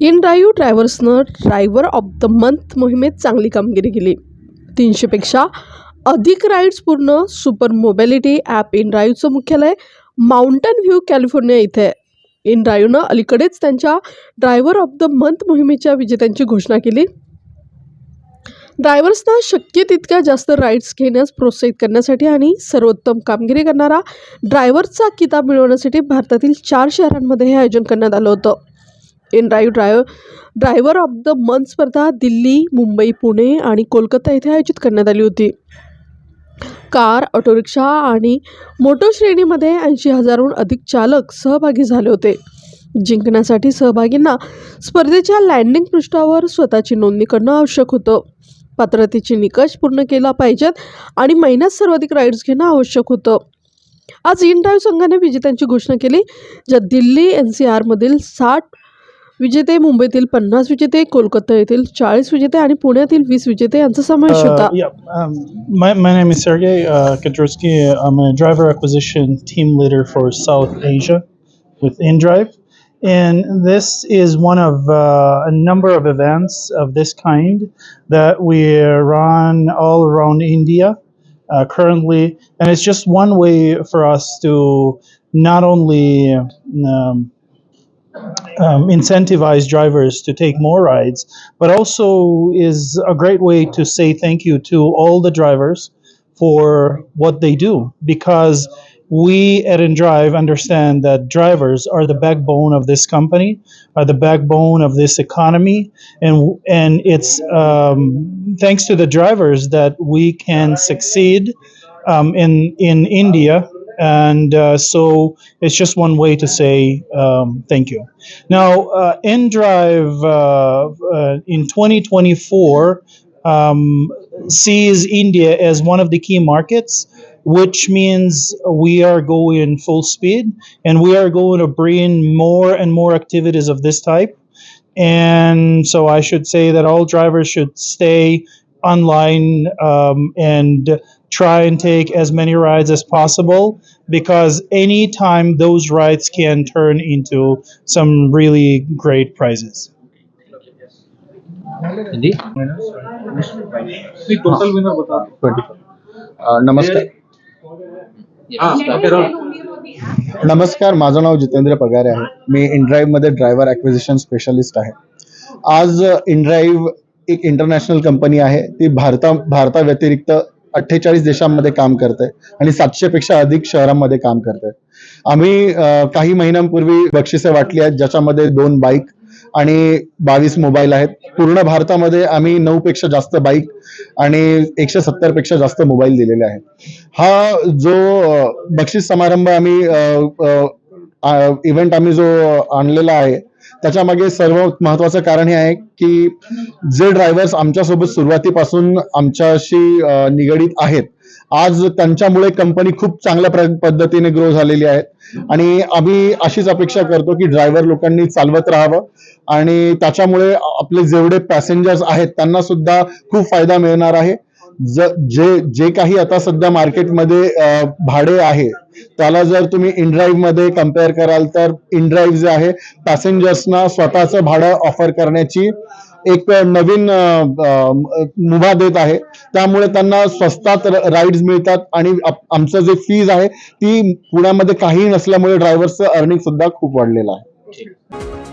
In drive ड्रायव्हर्सनं driver of the month मोहिमेत चांगली कामगिरी केली. तीनशेपेक्षा अधिक राईड्स पूर्ण सुपर मोबॅलिटी ॲप इन ड्राईव्हचं मुख्यालय माउंटन व्ह्यू कॅलिफोर्निया इथे. आहे इन ड्राईव्हनं अलीकडेच त्यांच्या ड्रायव्हर ऑफ द मंथ मोहिमेच्या विजेत्यांची घोषणा केली. ड्रायव्हर्सना शक्य तितक्या जास्त राईड्स घेण्यास प्रोत्साहित करण्यासाठी आणि सर्वोत्तम कामगिरी करणारा ड्रायव्हरचा किताब मिळवण्यासाठी भारतातील चार शहरांमध्ये हे आयोजन करण्यात आलं होतं. InDrive drive driver of the month स्पर्धा दिल्ली मुंबई पुणे आणि कोलकाता येथे आयोजित करण्यात आली होती. कार ऑटोरिक्षा आणि मोटो श्रेणीमध्ये ऐंशी हजारहून अधिक चालक सहभागी झाले होते. जिंकण्यासाठी सहभागींना स्पर्धेच्या लँडिंग पृष्ठावर स्वतःची नोंदणी करणं आवश्यक होतं. पात्रतेचे निकष पूर्ण केला पाहिजेत आणि महिन्यात सर्वाधिक राईड्स घेणं आवश्यक होतं. आज इन ड्राईव्ह संघाने विजेत्यांची घोषणा केली ज्यात दिल्ली एन सी आरमधील साठ विजेते मुंबईतील पन्नास विजेते कोलकाता येथील चाळीस विजेते आणि पुण्यातील वीस विजेते यांचा समावेश Uh, होता yeah, um, my, my name is Sergey uh, Kadrowski. I'm a driver acquisition team leader for South Asia with InDrive. And this is one of uh, a number of events of this kind that we run all around India uh, currently. And it's just one way for us to not only um, um, incentivize drivers to take more rides, but also is a great way to say thank you to all the drivers for what they do because we at InDrive understand that drivers are the backbone of this company, are the backbone of this economy, and and it's um, thanks to the drivers that we can succeed um, in in India, and uh, so it's just one way to say um, thank you. Now, uh, uh, uh, in 2024 um, sees India as one of the key markets, which means we are going full speed and we are going to bring more and more activities of this type. And so I should say that all drivers should stay online um, and try and take as many rides as possible because anytime those rides can turn into some really great prizes. Hindi नहीं total winner बता दो twenty नमस्कार नमस्कार माझं नाव जितेंद्र पगारे आहे मी इनड्राईव्ह मध्ये driver acquisition specialist आहे आज इनड्राईव्ह एक इंटरनॅशनल कंपनी आहे. ती भारता भारताव्यतिरिक्त अठ्ठेचाळीस देशांमध्ये काम करते आणि सातशेपेक्षा अधिक शहरांमध्ये काम करते. आम्ही काही महिन्यांपूर्वी बक्षिसे वाटली आहेत ज्याच्यामध्ये दोन बाईक आणि बावीस मोबाईल आहेत. पूर्ण भारतामध्ये आम्ही नऊ पेक्षा जास्त बाईक आणि एकशे सत्तरपेक्षा जास्त मोबाईल दिलेले आहेत. हा जो बक्षीस समारंभ आम्ही इव्हेंट आम्ही जो आणलेला आहे त्याच्यामागे सर्व महत्वाचं कारण हे आहे की जे ड्रायव्हर्स आमच्यासोबत सुरुवातीपासून आमच्याशी निगडीत आहेत आज त्यांच्यामुळे कंपनी खूप चांगल्या प्र- पद्धतीने ग्रो झालेली आहे. आणि आम्ही अशीच अपेक्षा करतो की ड्रायव्हर लोकांनी चालवत राहावं आणि त्याच्यामुळे आपले जेवढे पॅसेंजर्स आहेत त्यांना सुद्धा खूप फायदा मिळणार आहे. ज- जे जे काही आता सध्या मार्केटमध्ये भाडे आहे त्याला जर तुम्ही इनड्राईव्हमध्ये कंपेअर कराल तर इनड्राईव्ह जे आहे पॅसेंजर्सना स्वतःचं भाडं ऑफर करण्याची एक नवीन मुभा देत आहे. त्यामुळे त्यांना स्वस्तात राईड्स मिळतात आणि आमचं जे फीज आहे ती पुण्यामध्ये काही नसल्यामुळे ड्रायव्हर्सचं अर्निंग सुद्धा खूप वाढलेलं आहे.